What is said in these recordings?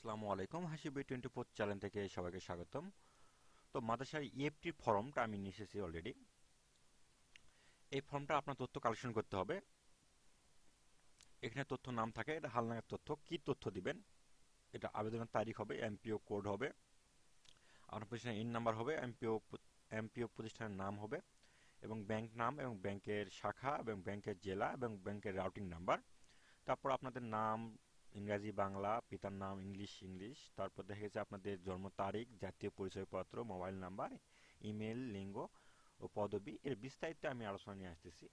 আসসালামু আলাইকুম হাসিবি twenty four channel থেকে সবাইকে স্বাগতম। তো মাদ্রাসার ইএফটি ফর্মটা আমি নিয়ে এসেছি অলরেডি এই ফর্মটা আপনার তথ্য কালেকশন করতে হবে। এখানে তথ্য নাম থাকে, এটা হালনাগাদ তথ্য। কি তথ্য দিবেন? এটা আবেদনের তারিখ হবে এমপিও কোড হবে। আপনার প্রতিষ্ঠানের ইন নাম্বার হবে এমপিও এমপিও প্রতিষ্ঠানের নাম হবে, এবং ব্যাংক নাম, এবং ব্যাংকের শাখা, এবং ব্যাংকের জেলা, এবং ব্যাংকের রাউটিং নাম্বার তারপর আপনাদের নাম ইংরাজি, বাংলা, পিতার নাম ইংলিশ ইংলিশ। তারপর দেখা গেছে আপনাদের জন্ম তারিখ, জাতীয় পরিচয়পত্র, মোবাইল নাম্বার, ইমেল, লিঙ্গ ও পদবি। এর বিস্তারিত আমি আলোচনা নিয়ে আসতেছি।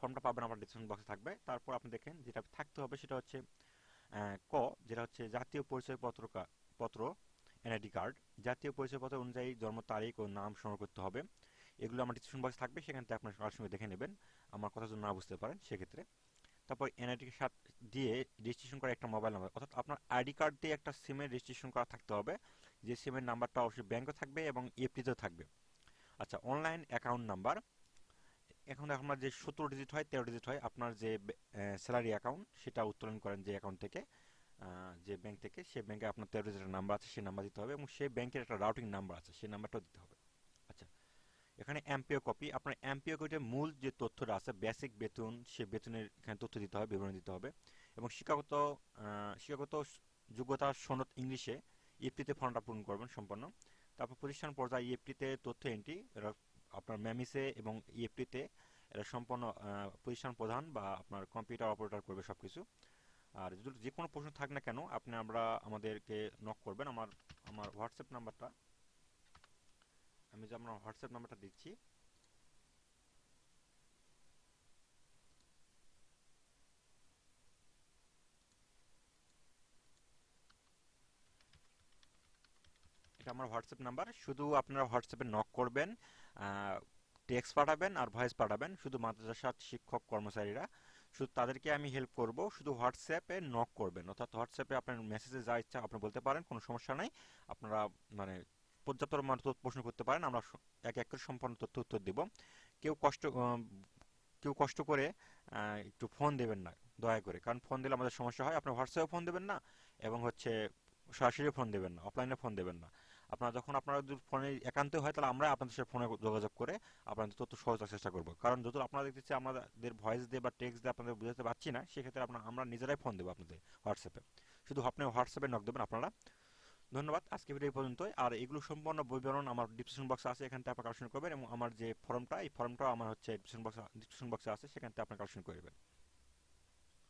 ফর্মটা পাবেন আমার ডিসক্রিপশন বক্সে থাকবে। তারপর আপনি দেখেন যেটা থাকতে হবে সেটা হচ্ছে ক, যেটা হচ্ছে জাতীয় পরিচয়পত্র পত্র, এনআইডি কার্ড। জাতীয় পরিচয়পত্র অনুযায়ী জন্ম তারিখ ও নাম সংগ্রহ করতে হবে। এগুলো আমার ডিসক্রিপশন বক্সে থাকবে। সেখান থেকে আপনার সঙ্গে দেখে নেবেন। আমার কথা যদি না বুঝতে পারেন, সেক্ষেত্রে। তারপর এনআইডির সাথে দিয়ে রেজিস্ট্রেশন করা একটা মোবাইল নাম্বার অর্থাৎ আপনার আইডি কার্ড দিয়ে একটা সিমের রেজিস্ট্রেশন করা থাকতে হবে, যে সিমের নাম্বারটা অবশ্যই ব্যাংকে থাকবে এবং এফটিতেও থাকবে। আচ্ছা অনলাইন অ্যাকাউন্ট নাম্বার এখন আপনার যে সতেরো ডিজিট হয়, তেরো ডিজিট হয়, আপনার যে স্যালারি অ্যাকাউন্ট সেটা উত্তোলন করেন যে অ্যাকাউন্ট থেকে যে ব্যাংক থেকে, সে ব্যাংকে আপনার তেরো ডিজিটের নাম্বার আছে সেই নাম্বার দিতে হবে এবং সেই ব্যাংকের একটা রাউটিং নাম্বার আছে সেই নাম্বারটাও দিতে হবে। এখানে এমপিও কপি। আপনার এমপিও কপিতে মূল যে তথ্যটা আছে বেসিক বেতন, সে বেতনের এখানে তথ্য দিতে হবে, বিবরণ দিতে হবে। এবং শিক্ষাগত শিক্ষাগত যোগ্যতা সনদ ইংলিশে ইএফটিতে ফর্মটা পূরণ করবেন সম্পন্ন। তারপর প্রতিষ্ঠান পর্যায়ে ইএফটিতে তথ্য এন্ট্রি এরা আপনার ম্যামিসে এবং ইএফটিতে এরা সম্পন্ন প্রতিষ্ঠান প্রধান বা আপনার কম্পিউটার অপারেটর করবে সব কিছু আর যে কোনো প্রশ্ন থাক না কেন, আপনি আমরা আমাদেরকে নক করবেন। আমার আমার হোয়াটসঅ্যাপ নাম্বারটা আমি যে আমার হোয়াটসঅ্যাপ নাম্বারটা দিচ্ছি। এটা আমার হোয়াটসঅ্যাপ নাম্বার। শুধু আপনারা হোয়াটসঅ্যাপে নক করবেন টেক্সট পাঠাবেন আর ভয়েস পাঠাবেন, শুধু মাদ্রাসার শিক্ষক কর্মচারীরা। শুধু তাদেরকে আমি হেল্প করব, শুধু হোয়াটসঅ্যাপে নক করবেন। অর্থাৎ হোয়াটসঅ্যাপে আপনার মেসেজে যা ইচ্ছা আপনি বলতে পারেন, কোনো সমস্যা নাই। আপনারা মানে পর্যাপ্ত প্রশ্ন করতে পারেন, আমরা এক এক করে সম্পূর্ণ তথ্য উত্তর দেব। কেউ কষ্ট কেউ কষ্ট করে একটু ফোন দেবেন না, দয়া করে। কারণ ফোন দিলে আমাদের সমস্যা হয়, আপনি হোয়াটসঅ্যাপে ফোন দেবেন না, এবং হচ্ছে সরাসরি ফোন দেবেন না অফলাইনে ফোন দেবেন না। আপনারা যখন আপনারা যদি ফোনে একান্ত হয়, তাহলে আমরা আপনাদের সাথে ফোনে যোগাযোগ করে আপনাদের তথ্য সহজ চেষ্টা করব। কারণ যত আপনারা দেখতেছি আমাদের ভয়েস দিয়ে বা টেক্সট দিয়ে আপনাদের বুঝাতে পারছি না, সেক্ষেত্রে আপনার, আমরা নিজেরাই ফোন দেবো আপনাদের হোয়াটসঅ্যাপে শুধু আপনি হোয়াটসঅ্যাপে নক দেবেন, আপনারা ধন্যবাদ আজকে ভিডিও পর্যন্ত আর এগুলো সম্পূর্ণ বিবরণ আমার ডিসক্রিপশন বক্সে আছে, এখান থেকে আপনার কালেকশন করবেন এবং আমার যে ফর্মটা এই ফর্মটাও আমার হচ্ছে ডিসক্রিপশন বক্সে ডিসক্রিপশন বক্সে আছে, সেখান থেকে আপনার কালেকশন করবেন